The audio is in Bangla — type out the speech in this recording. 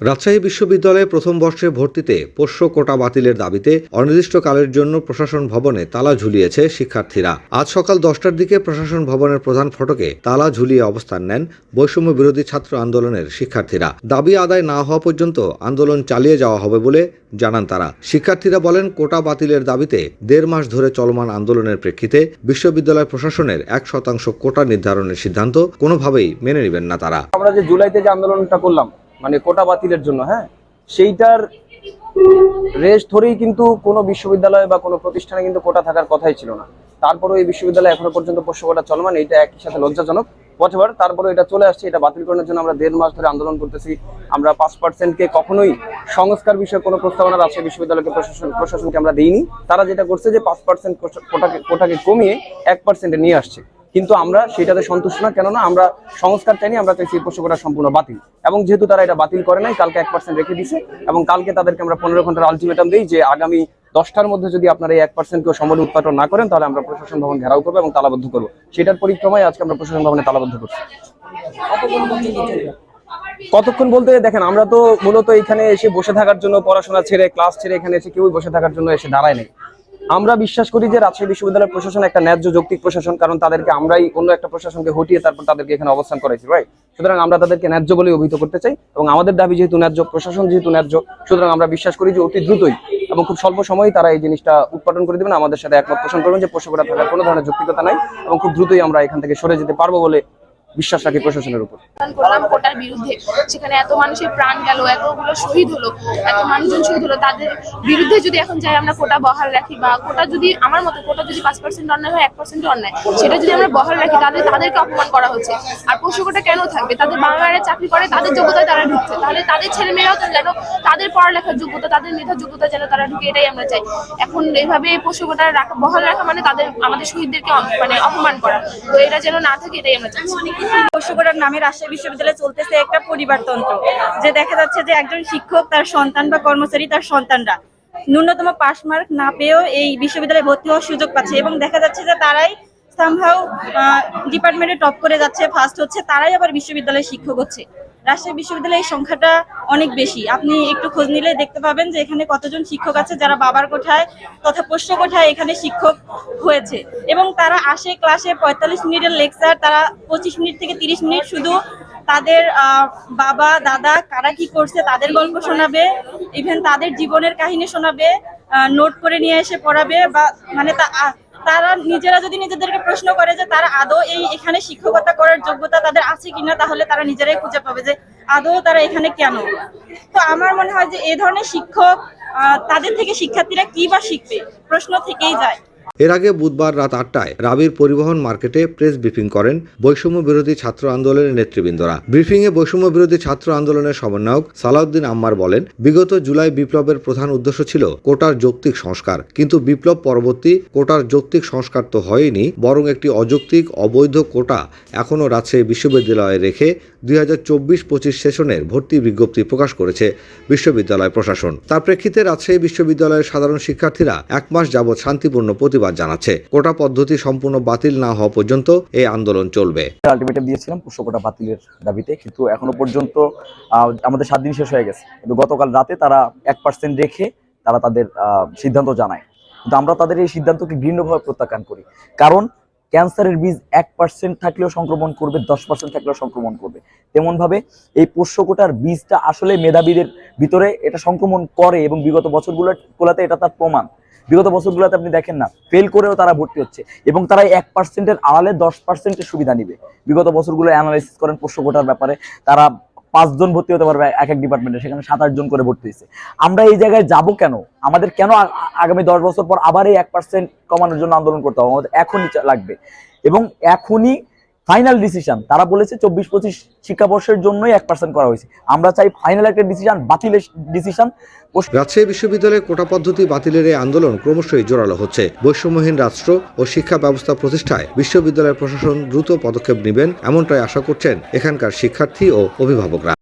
রাজশাহী বিশ্ববিদ্যালয়ে প্রথম বর্ষে ভর্তিতে পোষ্য কোটা বাতিলের দাবিতে অনির্দিষ্টকালের জন্য প্রশাসন ভবনে তালা ঝুলিয়েছে শিক্ষার্থীরা। আজ সকাল দশটার দিকে প্রশাসন ভবনের প্রধান ফটকে তালা ঝুলিয়ে অবস্থান নেন বৈষম্য বিরোধী ছাত্র আন্দোলনের শিক্ষার্থীরা। দাবি আদায় না হওয়া পর্যন্ত আন্দোলন চালিয়ে যাওয়া হবে বলে জানান তারা। শিক্ষার্থীরা বলেন, কোটা বাতিলের দাবিতে দেড় মাস ধরে চলমান আন্দোলনের প্রেক্ষিতে বিশ্ববিদ্যালয় প্রশাসনের এক শতাংশ কোটা নির্ধারণের সিদ্ধান্ত কোনোভাবেই মেনে নেবেন না তারা। আমরা যে জুলাইতে যে আন্দোলনটা করলাম মানে কোটা বাতিলের জন্য হ্যাঁ? সেইটার রেশ ধরেই কিন্তু কোনো বিশ্ববিদ্যালয় বা কোনো প্রতিষ্ঠানে কিন্তু কোটা থাকার কথাই ছিল না। তারপরে এই বিশ্ববিদ্যালয় এখনও পর্যন্ত পোষ্য কোটা চলমান এটা একই সাথে লজ্জাজনক। বছর তারপরে এটা চলে আসছে, এটা বাতিল করার জন্য আমরা দেড় মাস ধরে আন্দোলন করতেছি। আমরা পাঁচ পার্সেন্টকে কখনোই সংস্কার বিষয়ে কোনো প্রস্তাবনা রাজশাহী বিশ্ববিদ্যালয়কে প্রশাসন প্রশাসনকে আমরা দিইনি। তারা যেটা করছে যে পাঁচ পার্সেন্ট কোটাকে কমিয়ে এক পার্সেন্টে নিয়ে আসছে। কিন্তু আমরা সেটাতে সন্তুষ্ট না, কেননা আমরা সংস্কার চাইনি, আমরা চাইছি পোষ্যকটা সম্পূর্ণ বাতিল। এবং যেহেতু তারা এটা বাতিল করে নাই, কালকে এক পার্সেন্ট রেখে দিছে, এবং কালকে তাদেরকে আমরা পনেরো ঘণ্টার আলটিমেটাম দিই যে আগামী দশটার মধ্যে যদি আপনারা এই এক পার্সেন্ট পার্সেন্টকেও সম্বল উৎপাদন না করেন, তাহলে আমরা প্রশাসন ভবন ঘেরাও করব এবং তালাবদ্ধ করব। সেটার পরিক্রমায় আজকে আমরা প্রশাসন ভবনে তালাবদ্ধ করছি। কতক্ষণ বলতে দেখেন, আমরা তো মূলত এখানে এসে বসে থাকার জন্য পড়াশোনা ছেড়ে ক্লাস ছেড়ে এখানে এসে কেউই বসে থাকার জন্য এসে দাঁড়ায় নেই। আমরা বিশ্বাস করি যে রাজশাহী বিশ্ববিদ্যালয়ের প্রশাসন একটা ন্যায্য যৌক্তিক প্রশাসন, কারণ তাদেরকে আমরাই অন্য একটা প্রশাসনকে হটিয়ে তারপর তাদেরকে এখানে অবস্থান করাইছি রাইট সুতরাং আমরা তাদেরকে ন্যায্য বলে অভিহিত করতে চাই এবং আমাদের দাবি যেহেতু ন্যায্য, প্রশাসন যেহেতু ন্যায্য, সুতরাং আমরা বিশ্বাস করি যে অতি দ্রুতই এবং খুব স্বল্প সময়ে তারা এই জিনিসটা উৎপাদন করে দেবেন। আমাদের সাথে একমত পোষণ করবেন যে পোষকরা থাকার কোনো ধরনের যৌক্তিকতা নাই এবং খুব দ্রুতই আমরা এখান থেকে সরে যেতে পারব বলে বিশ্বাস রাখি প্রশাসনের উপর। করলাম কোটার বিরুদ্ধে। সেখানে এত মানুষের প্রাণ গেল, এতগুলো শহীদ হলো, এত মানুষজন শহীদ হলো, তাদের বিরুদ্ধে যদি এখন যাই আমরা কোটা বহাল রাখি বা কোটা যদি আমার মতে কোটা যদি পাঁচ পার্সেন্ট অন্যায় হয়, এক পার্সেন্ট অন্যায়, সেটা যদি আমরা বহাল রাখি, তাহলে তাদেরকে অপমান করা হচ্ছে। আর পশু কোটা কেন থাকবে? তাদের বাবা চাকরি করে, তাদের যোগ্যতায় তারা ঢুকছে। তাহলে তাদের ছেলে মেয়েরাও যেন তাদের পড়ালেখার যোগ্যতা, তাদের মেধার যোগ্যতা যেন তারা ঢুকে, এটাই আমরা চাই। এখন এইভাবে পশু কোটা রাখা, বহাল রাখা মানে তাদের, আমাদের শহীদদেরকে মানে অপমান করা। তো এটা যেন না থাকে, এটাই আমরা চাচ্ছি পশুকরার নামে রাজশাহী বিশ্ববিদ্যালয়ে চলতেছে একটা পরিবারতন্ত্র যে দেখা যাচ্ছে যে একজন শিক্ষক তার সন্তান বা কর্মচারী তার সন্তানরা ন্যূনতম পাশ মার্ক না পেয়েও এই বিশ্ববিদ্যালয়ে ভর্তি হওয়ার সুযোগ পাচ্ছে এবং দেখা যাচ্ছে যে তারাই সামহাও ডিপার্টমেন্টে টপ করে যাচ্ছে। ফার্স্ট হচ্ছে তারাই আবার বিশ্ববিদ্যালয়ে শিক্ষক হচ্ছে। রাজশাহী বিশ্ববিদ্যালয়ে এই সংখ্যাটা অনেক বেশি। আপনি একটু খোঁজ নিলে দেখতে পাবেন যে এখানে কতজন শিক্ষক আছে যারা বাবার কোঠায় তথা পোষ্য কোঠায় এখানে শিক্ষক হয়েছে। এবং তারা আসে ক্লাসে পঁয়তাল্লিশ মিনিটের লেকচার, তারা পঁচিশ মিনিট থেকে তিরিশ মিনিট শুধু তাদের বাবা, দাদা কারা কি করছে তাদের গল্প শোনাবে ইভেন তাদের জীবনের কাহিনী শোনাবে নোট করে নিয়ে এসে পড়াবে বা মানে তা- তারা নিজেরা যদি নিজেদেরকে প্রশ্ন করে যে তারা আদৌ এই এখানে শিক্ষকতা করার যোগ্যতা তাদের আছে কিনা, তাহলে তারা নিজেরাই খুঁজে পাবে যে আদৌ তারা এখানে কেন। তো আমার মনে হয় যে এই ধরনের শিক্ষক তাদের থেকে শিক্ষার্থীরা কি বা শিখবে? প্রশ্ন থেকেই যায়। এর আগে বুধবার রাত আটটায় রাবির পরিবহন মার্কেটে প্রেস ব্রিফিং করেন বৈষম্য বিরোধী ছাত্র আন্দোলনের নেতৃবৃন্দরা। ব্রিফিংয়ে বৈষম্য বিরোধী ছাত্র আন্দোলনের সমন্বয়ক সালাউদ্দিন আম্মার বলেন, বিগত জুলাই বিপ্লবের প্রধান উদ্দেশ্য ছিল কোটার যৌক্তিক সংস্কার, কিন্তু বিপ্লব পরবর্তী কোটার যৌক্তিক সংস্কার তো হয়নি, বরং একটি অযৌক্তিক অবৈধ কোটা এখনও রাজশাহী বিশ্ববিদ্যালয়ে রেখে দুই হাজার চব্বিশ পঁচিশ সেশনের ভর্তি বিজ্ঞপ্তি প্রকাশ করেছে বিশ্ববিদ্যালয় প্রশাসন। তার প্রেক্ষিতে রাজশাহী বিশ্ববিদ্যালয়ের সাধারণ শিক্ষার্থীরা এক মাস যাবৎ শান্তিপূর্ণ প্রতিবাদ জানাচ্ছে। কোটা পদ্ধতি সম্পূর্ণ বাতিল না হওয়া পর্যন্ত এই আন্দোলন চলবে। আলটিমেটাম দিয়েছিলাম পোষ্যকোটা বাতিলের দাবিতে, কিন্তু এখনও পর্যন্ত আমাদের সাত দিন শেষ হয়ে গেছে। কিন্তু গতকাল রাতে তারা এক পার্সেন্ট রেখে তারা তাদের সিদ্ধান্ত জানায়। কিন্তু আমরা তাদের এই সিদ্ধান্তকে ঘৃণ্যভাবে প্রত্যাখ্যান করি। কারণ ক্যান্সারের বীজ এক পার্সেন্ট থাকলেও সংক্রমণ করবে, দশ পার্সেন্ট থাকলেও সংক্রমণ করবে। তেমনভাবে এই পোষ্যকোটার বীজটা আসলে মেধাবীদের ভিতরে এটা সংক্রমণ করে এবং বিগত বছরগুলো গোলাতে এটা তার প্রমাণ। বিগত বছরগুলোতে আপনি দেখেন না ফেল করেও তারা ভর্তি হচ্ছে এবং তারা এক পার্সেন্টের আড়ালে দশ পার্সেন্টের সুবিধা নিবে। বিগত বছরগুলো অ্যানালাইসিস করেন পোষ্য কোটার ব্যাপারে, তারা পাঁচজন ভর্তি হতে পারবে এক এক ডিপার্টমেন্টে সেখানে সাত আটজন করে ভর্তি হয়েছে। আমরা এই জায়গায় যাব কেন? আমাদের কেন আগামী দশ বছর পর আবার এই এক পার্সেন্ট কমানোর জন্য আন্দোলন করতে হবে? আমাদের এখনই লাগবে। এবং এখনই ফাইনাল ডিসিশন তারা বলেছে চব্বিশ পঁচিশ শিক্ষাবর্ষের জন্যই এক পার্সেন্ট করা হয়েছে। আমরা চাই ফাইনাল একটা ডিসিশন বাতিলের ডিসিশন রাজশাহী বিশ্ববিদ্যালয়ের কোটা পদ্ধতি বাতিলের এই আন্দোলন ক্রমশই জোরালো হচ্ছে। বৈষম্যহীন রাষ্ট্র ও শিক্ষা ব্যবস্থা প্রতিষ্ঠায় বিশ্ববিদ্যালয়ের প্রশাসন দ্রুত পদক্ষেপ নেবেন, এমনটাই আশা করছেন এখানকার শিক্ষার্থী ও অভিভাবকরা।